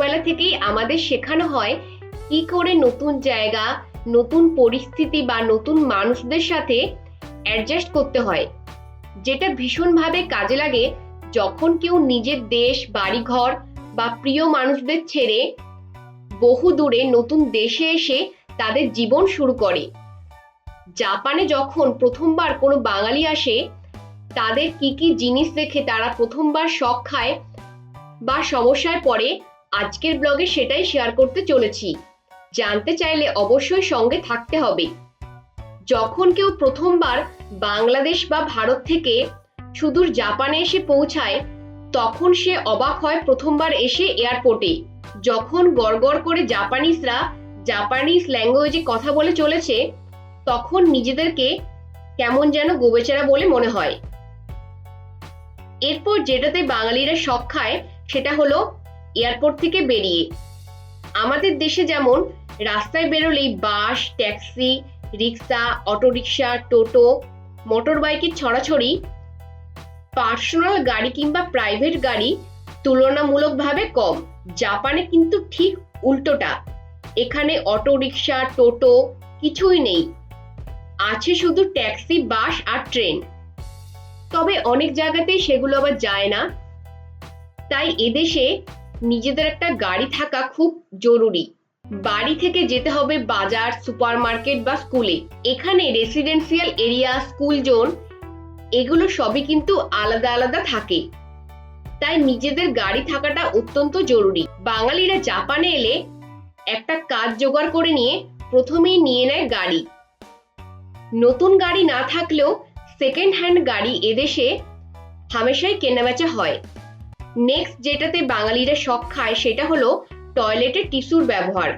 ছোটবেলা থেকেই আমাদের শেখানো হয় কি করে নতুন জায়গা, নতুন পরিস্থিতি বা নতুন মানুষদের সাথে অ্যাডজাস্ট করতে হয়। যেটা ভীষণভাবে কাজে লাগে যখন কেউ নিজের দেশ, বাড়িঘর বা প্রিয় মানুষদের ছেড়ে বহু দূরে নতুন দেশে এসে তাদের জীবন শুরু করে। জাপানে যখন প্রথমবার কোনো বাঙালি আসে, তাদের কি কি জিনিস দেখে তারা প্রথমবার শখ খায় বা সমস্যায় পড়ে আজকের ব্লগে সেটাই শেয়ার করতে চলেছি। জানতে চাইলে অবশ্যই সঙ্গে থাকতে হবে। যখন কেউ প্রথমবার বাংলাদেশ বা ভারত থেকে সুদূর জাপানে এসে পৌঁছায়, তখন সে অবাক হয় প্রথমবার এসে এয়ারপোর্টে যখন গড়গড় করে জাপানিজরা জাপানিজ ল্যাঙ্গুয়েজে কথা বলে চলেছে, তখন নিজেদেরকে কেমন যেন গোবেচারা বলে মনে হয়। এরপর যেটাতে বাঙালিরা শখ খায়, সেটা হলো এয়ারপোর্ট থেকে বেরিয়ে। আমাদের দেশে যেমন রাস্তায় বেরোলেই বাস, ট্যাক্সি, রিক্সা, অটোরিকশা, টোটো মোটর বাইকের ছড়াছড়ি, পার্সোনাল গাড়ি কিংবা প্রাইভেট গাড়ি তুলনামূলকভাবে কম। জাপানে কিন্তু ঠিক উল্টোটা। এখানে অটোরিকশা, টোটো কিছুই নেই। আছে শুধু ট্যাক্সি, বাস আর ট্রেন। তবে অনেক জায়গাতেই সেগুলো আবার যায় না। তাই এদেশে নিজেদের একটা গাড়ি থাকা খুব জরুরি। বাড়ি থেকে যেতে হবে বাজার, সুপারমার্কেট বা স্কুলে। এখানে রেসিডেন্সিয়াল এরিয়া স্কুল জোন এগুলো সবই কিন্তু আলাদা আলাদা থাকে। তাই নিজেদের গাড়ি থাকাটা অত্যন্ত জরুরি। বাঙালিরা জাপানে এলে একটা কাজ জোগাড় করে নিয়ে প্রথমেই নিয়ে নেয় গাড়ি। নতুন গাড়ি না থাকলেও সেকেন্ড হ্যান্ড গাড়ি এদেশে হামেশাই কেনাবেচা হয়। নেক্সট যেটাতে বাঙালিরা শখ খায় সেটা হলো টয়লেটে টিস্যুর ব্যবহার।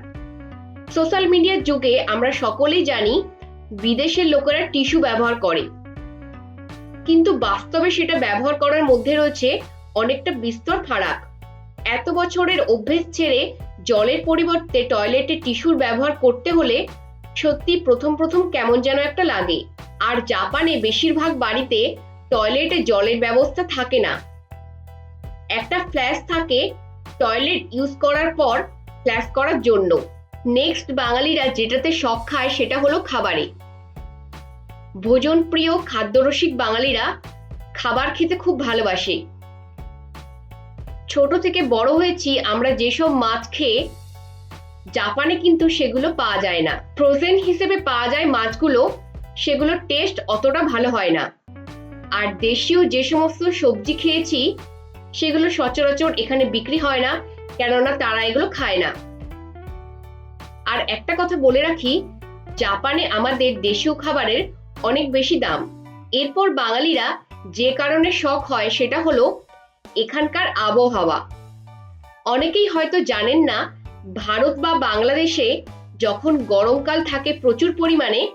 সোশ্যাল মিডিয়ার যুগে আমরা সকলেই জানি বিদেশের লোকেরা টিস্যু ব্যবহার করে। কিন্তু বাস্তবে সেটা ব্যবহার করার মধ্যে রয়েছে অনেকটা বিস্তর ফারাক। এত বছরের অভ্যেস ছেড়ে জলের পরিবর্তে টয়লেটে টিস্যুর ব্যবহার করতে হলে সত্যি প্রথম প্রথম কেমন যেন একটা লাগে। আর জাপানে বেশিরভাগ বাড়িতে টয়লেটে জলের ব্যবস্থা থাকে না। একটা ফ্ল্যাশ থাকে টয়লেট ইউজ করার পর ফ্ল্যাশ করার জন্য। নেক্সট বাঙালিরা যেটাতে শখ খায় সেটা হলো খাবারে। ভোজন প্রিয় খাদ্যরসিক বাঙালিরা খাবার খেতে খুব ভালোবাসে। ছোট থেকে বড় হয়েছি আমরা যেসব মাছ খেয়ে জাপানে কিন্তু সেগুলো পাওয়া যায় না। ফ্রোজেন হিসেবে পাওয়া যায় মাছগুলো, সেগুলোর টেস্ট অতটা ভালো হয় না। আর দেশীয় যে সমস্ত সবজি খেয়েছি সেগুলো সচরাচর এখানে বিক্রি হয় না, কেননা তারা এগুলো খায় না। আর একটা কথা বলে রাখি, জাপানে আমাদের দেশীয় খাবারের অনেক বেশি দাম। এরপর বাঙালিরা যে কারণে শখ হয় সেটা হলো এখানকার আবহাওয়া। অনেকেই হয়তো জানেন না, ভারত বা বাংলাদেশে যখন গরমকাল থাকে প্রচুর পরিমাণে,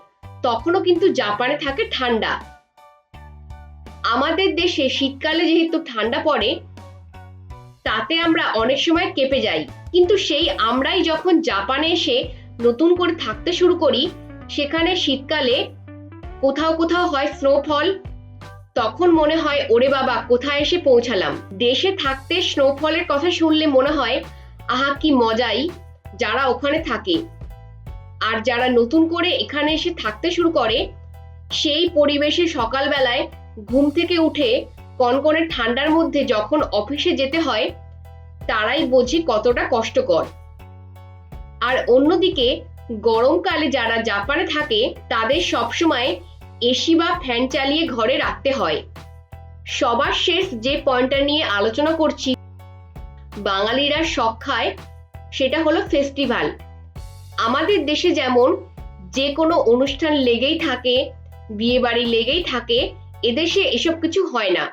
তখনও কিন্তু জাপানে থাকে ঠান্ডা। আমাদের দেশে শীতকালে যেহেতু ঠান্ডা পড়ে তাতে আমরা অনেক সময় কেঁপে যাই। কিন্তু সেই আমরাই যখন জাপানে এসে নতুন করে থাকতে শুরু করি, সেখানে শীতকালে কোথাও কোথাও হয় স্নোফল তখন মনে হয়, ওরে বাবা, কোথায় এসে পৌঁছালাম? দেশে থাকতে স্নোফলের কথা শুনলে মনে হয়, আহা, কি মজাই যারা ওখানে থাকে। আর যারা নতুন করে এখানে এসে থাকতে শুরু করে, সেই পরিবেশে সকালবেলায় ঘুম থেকে উঠে কনকনে ঠান্ডার মধ্যে যখন অফিসে যেতে হয়, তারাই বোঝে কতটা কষ্টকর। আর অন্যদিকে, গরমকালে যারা জাপানে থাকে, তাদের সবসময় এসি বা ফ্যান চালিয়ে ঘরে রাখতে হয়। সবার শেষ যে পয়েন্টটা নিয়ে আলোচনা করছি, বাঙালিরা শখ খায়, সেটা হলো ফেস্টিভ্যাল আমাদের দেশে যেমন যে কোনো অনুষ্ঠান লেগেই থাকে বিয়ে বাড়ি লেগেই থাকে, এদেশে এসব কিছু হয় না।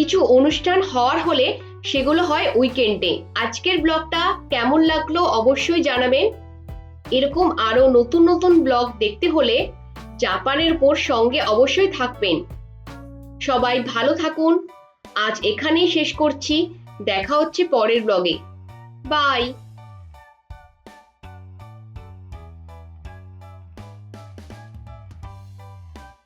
কিছু অনুষ্ঠান হওয়ার হলে সেগুলো হয় উইকেন্ডে আজকের ব্লগটা কেমন লাগল অবশ্যই জানাবেন। এরকম আরও নতুন নতুন ব্লগ দেখতে হলে জাপানের উপর সঙ্গে অবশ্যই থাকবেন। সবাই ভালো থাকুন। আজ এখানেই শেষ করছি। দেখা হচ্ছে পরের ব্লগে বাই